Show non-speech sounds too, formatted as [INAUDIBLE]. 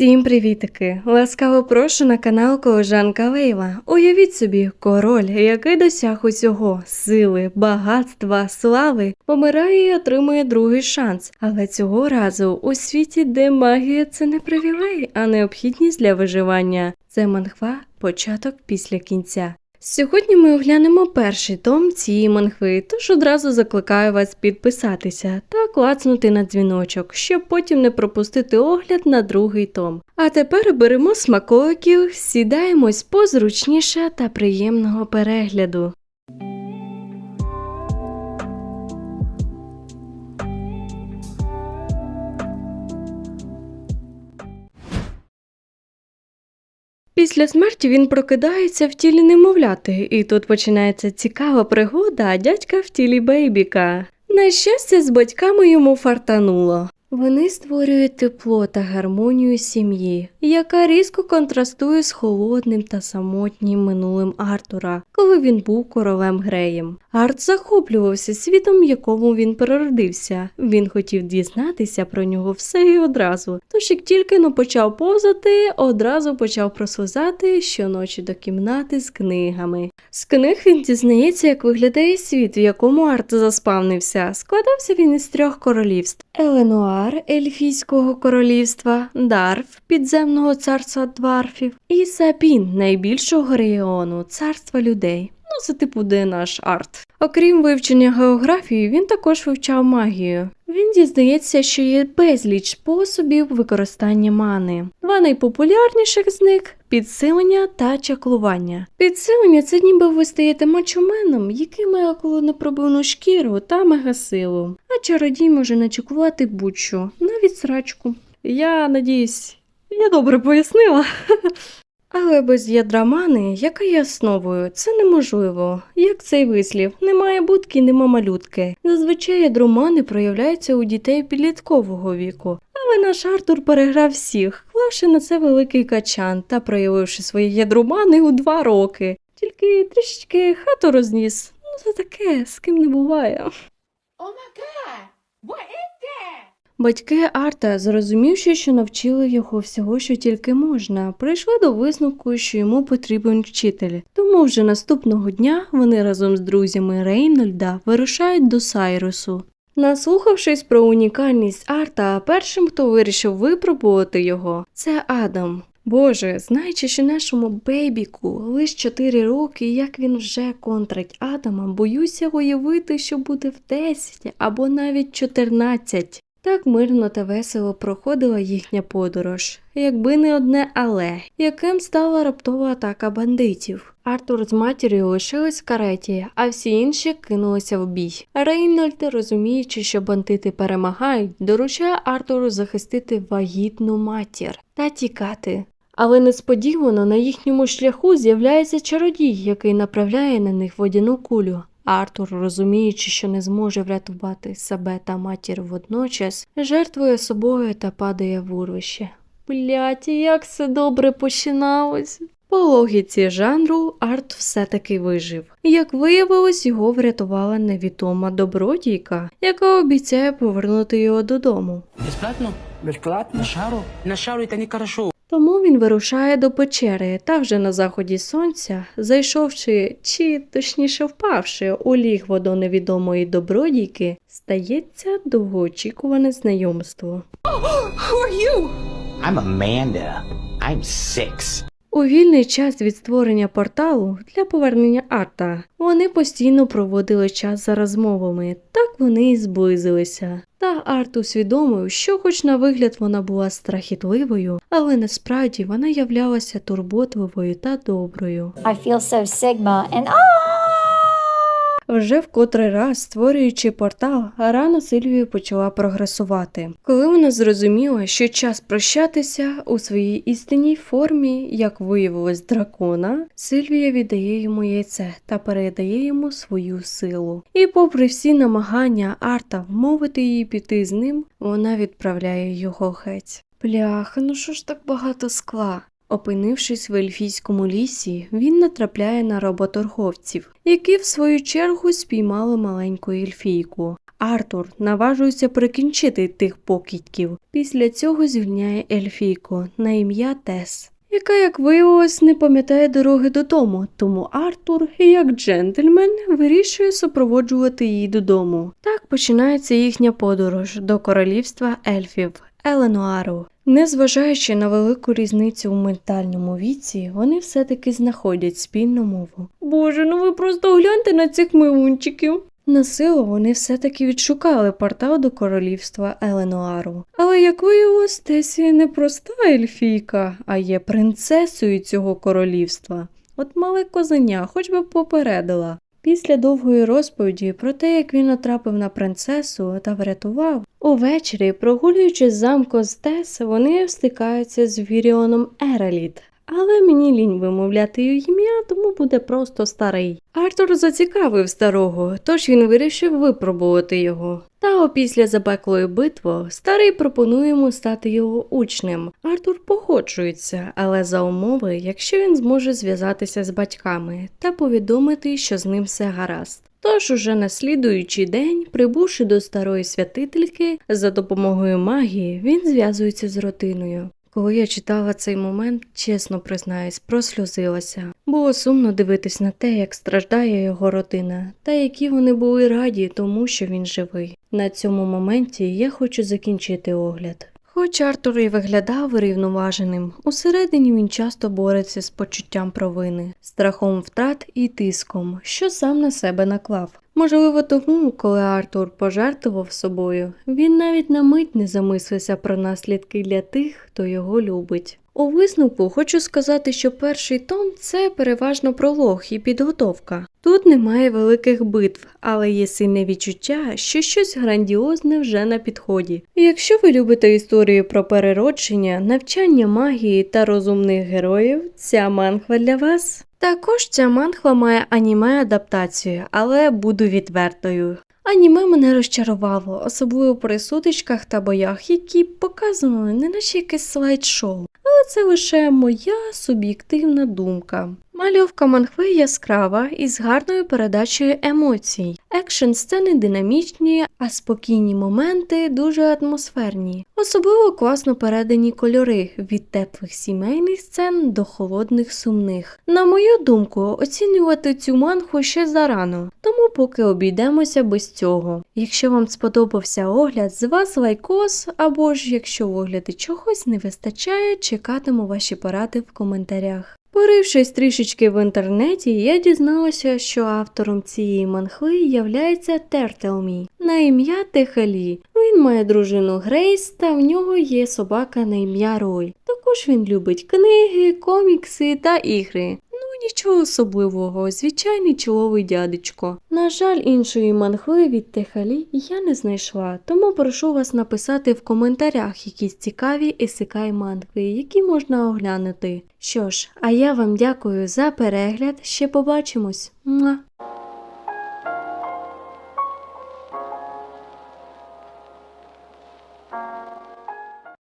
Всім привітики! Ласкаво прошу на канал Колежанка Лейла. Уявіть собі, король, який досяг усього сили, багатства, слави, помирає і отримує другий шанс. Але цього разу у світі, де магія це не привілей, а необхідність для виживання. Це манхва початок після кінця. Сьогодні ми оглянемо перший том цієї манхви, тож одразу закликаю вас підписатися та клацнути на дзвіночок, щоб потім не пропустити огляд на другий том. А тепер беремо смаколиків, сідаємось позручніше та приємного перегляду. Після смерті він прокидається в тілі немовляти, і тут починається цікава пригода дядька в тілі бейбіка. На щастя, з батьками йому фартануло. Вони створюють тепло та гармонію сім'ї, яка різко контрастує з холодним та самотнім минулим Артура, коли він був королем Греєм. Арт захоплювався світом, в якому він переродився. Він хотів дізнатися про нього все і одразу. Тож як тільки но почав повзати, одразу почав прослизати щоночі до кімнати з книгами. З книг він дізнається, як виглядає світ, в якому Арт заспавнився. Складався він із трьох королівств: Еленуар Ельфійського королівства, Дарф підземного царства дварфів і Сабін найбільшого регіону царства людей. Ну, це типу де наш арт. Окрім вивчення географії, він також вивчав магію. Він дізнається, що є безліч способів використання мани. Два найпопулярніших з них підсилення та чаклування. Підсилення це ніби ви стаєте мачоменом, який має около непробивну шкіру та мегасилу. А чародій може начаклувати будь-що, навіть срачку. Я надіюсь, я добре пояснила. [LAUGHS] Але без ядра мани, яка є основою, це неможливо. Як цей вислів, немає будки, нема малютки. Зазвичай ядро мани проявляється у дітей підліткового віку. Але наш Артур переграв всіх, клавши на це великий качан та проявивши своє ядро мани у два роки. Тільки трішечки хату розніс. Ну це таке, з ким не буває. Oh? Батьки Арта, зрозумівши, що навчили його всього, що тільки можна, прийшли до висновку, що йому потрібен вчитель. Тому вже наступного дня вони разом з друзями Рейнольда вирушають до Сайрусу. Наслухавшись про унікальність Арта, першим, хто вирішив випробувати його, це Адам. Боже, знаючи, що нашому бейбіку лише 4 роки, як він вже контрить Адама, боюся уявити, що буде в 10 або навіть 14. Так мирно та весело проходила їхня подорож, якби не одне але, яким стала раптова атака бандитів. Артур з матір'ю лишились в кареті, а всі інші кинулися в бій. Рейнольд, розуміючи, що бандити перемагають, доручає Артуру захистити вагітну матір та тікати. Але несподівано на їхньому шляху з'являється чародій, який направляє на них водяну кулю. Артур, розуміючи, що не зможе врятувати себе та матір водночас, жертвує собою та падає в урвище. Блять, як це добре починалось. По логіці жанру Арт все-таки вижив. Як виявилось, його врятувала невідома добродійка, яка обіцяє повернути його додому. Бесплатно? Бесплатно? На шару? На шару это нехорошо. Тому він вирушає до печери та вже на заході сонця, зайшовши, чи точніше впавши у лігво до невідомої добродійки, стається довгоочікуване знайомство. [GASPS] I'm Amanda. I'm six. У вільний час від створення порталу для повернення Арта вони постійно проводили час за розмовами, так вони і зблизилися. Та Арт усвідомив, що, хоч на вигляд вона була страхітливою, але насправді вона являлася турботливою та доброю. I feel so Sigma and ah! Вже в котрий раз, створюючи портал, рано Сильвія почала прогресувати. Коли вона зрозуміла, що час прощатися у своїй істинній формі, як виявилось дракона, Сильвія віддає йому яйце та передає йому свою силу. І, попри всі намагання Арта вмовити її піти з ним, вона відправляє його геть. Бляха, ну що ж так багато скла? Опинившись в ельфійському лісі, він натрапляє на работорговців, які в свою чергу спіймали маленьку ельфійку. Артур наважується прикінчити тих покидьків. Після цього звільняє Ельфійко на ім'я Тес, яка, як виявилось, не пам'ятає дороги додому, тому Артур, як джентльмен, вирішує супроводжувати її додому. Так починається їхня подорож до королівства ельфів Еленуару. Незважаючи на велику різницю в ментальному віці, вони все-таки знаходять спільну мову. Боже, ну ви просто гляньте на цих милунчиків. На силу вони все-таки відшукали портал до королівства Еленуару. Але як виявилось, Тесія не проста ельфійка, а є принцесою цього королівства. От мале козеня, хоч би попередила. Після довгої розповіді про те, як він натрапив на принцесу та врятував, увечері, прогулюючи замку з Тес, вони стикаються з Віріоном Ереліт. Але мені лінь вимовляти її ім'я, тому буде просто старий. Артур зацікавив старого, тож він вирішив випробувати його. Та опісля запеклої битви старий пропонує йому стати його учнем. Артур погоджується, але за умови, якщо він зможе зв'язатися з батьками та повідомити, що з ним все гаразд. Тож уже на слідуючий день, прибувши до старої святительки, за допомогою магії він зв'язується з родиною. Коли я читала цей момент, чесно признаюсь, просльозилася. Було сумно дивитись на те, як страждає його родина, та які вони були раді тому, що він живий. На цьому моменті я хочу закінчити огляд. Хоч Артур і виглядав рівноваженим, усередині він часто бореться з почуттям провини, страхом втрат і тиском, що сам на себе наклав. Можливо, тому, коли Артур пожертвував собою, він навіть на мить не замислився про наслідки для тих, хто його любить. У висновку хочу сказати, що перший том це переважно пролог і підготовка. Тут немає великих битв, але є сильне відчуття, що щось грандіозне вже на підході. Якщо ви любите історії про переродження, навчання магії та розумних героїв, ця манхва для вас. Також ця манхва має аніме адаптацію, але буду відвертою. Аніме мене розчарувало, особливо при сутичках та боях, які показували не наче якесь слайд-шоу. Але це лише моя суб'єктивна думка. Мальовка манхви яскрава і з гарною передачею емоцій. Екшн сцени динамічні, а спокійні моменти дуже атмосферні. Особливо класно передані кольори від теплих сімейних сцен до холодних сумних. На мою думку, оцінювати цю манху ще зарано, тому поки обійдемося без цього. Якщо вам сподобався огляд, з вас лайкос, або ж якщо в огляді чогось не вистачає, чекатиму ваші поради в коментарях. Порившись трішечки в інтернеті, я дізналася, що автором цієї манхви являється Тертелмі на ім'я Техалі. Він має дружину Грейс та в нього є собака на ім'я Рой. Також він любить книги, комікси та ігри. Нічого особливого, звичайний чоловий дядечко. На жаль, іншої манхви від Техалі я не знайшла, тому прошу вас написати в коментарях якісь цікаві ісикай манхви, які можна оглянути. Що ж, а я вам дякую за перегляд. Ще побачимось. Муа!